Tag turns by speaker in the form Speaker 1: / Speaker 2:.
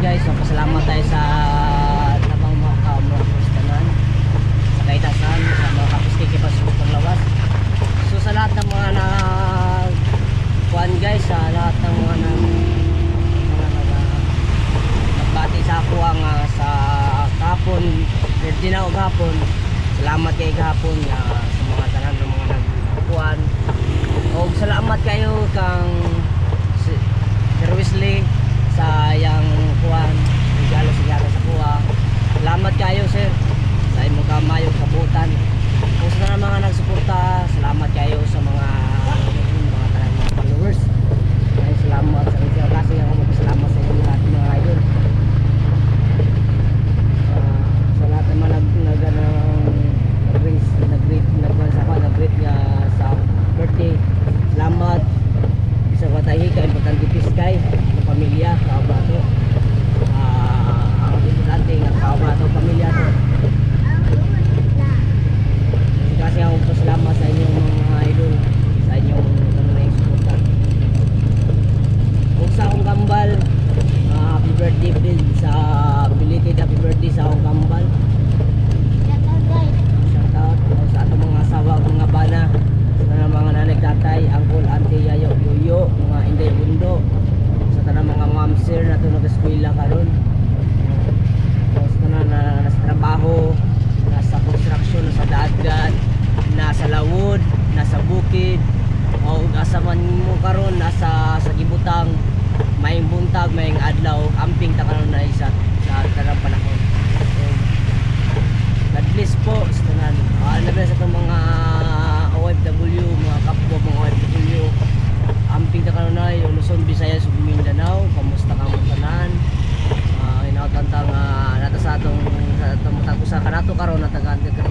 Speaker 1: guys. So, pasalamat tayo sa tabang mga kaumrakos tanan. Sa kaitasan, sa mga kapistiki pa sa paglawas. So, sa lahat ng mga na kuhan guys, sa lahat ng mga na mga nagbati sa ako ang uh, sa kapon, pwede eh, na kapon. Salamat kay kapon uh, ah, sa mga tanan ng mga nagkuhan. O salamat kayo kang Sir Wesley sa yang happy birthday sa akong kambal. Shout out ako sa atong mga asawa, mga bana, sa mga nanay tatay, uncle, auntie, yayo, yuyo, mga inday bundo, sa tanang mga ma'am sir na ito nag-eskwela karon. Sa tanang na nasa trabaho, nasa construction, nasa dagat, nasa lawod, nasa bukid, o asa man mo karon nasa sa gibutang, may buntag, may adlaw, amping ta karon na isa sa tanang panahon. karon na taga-under ka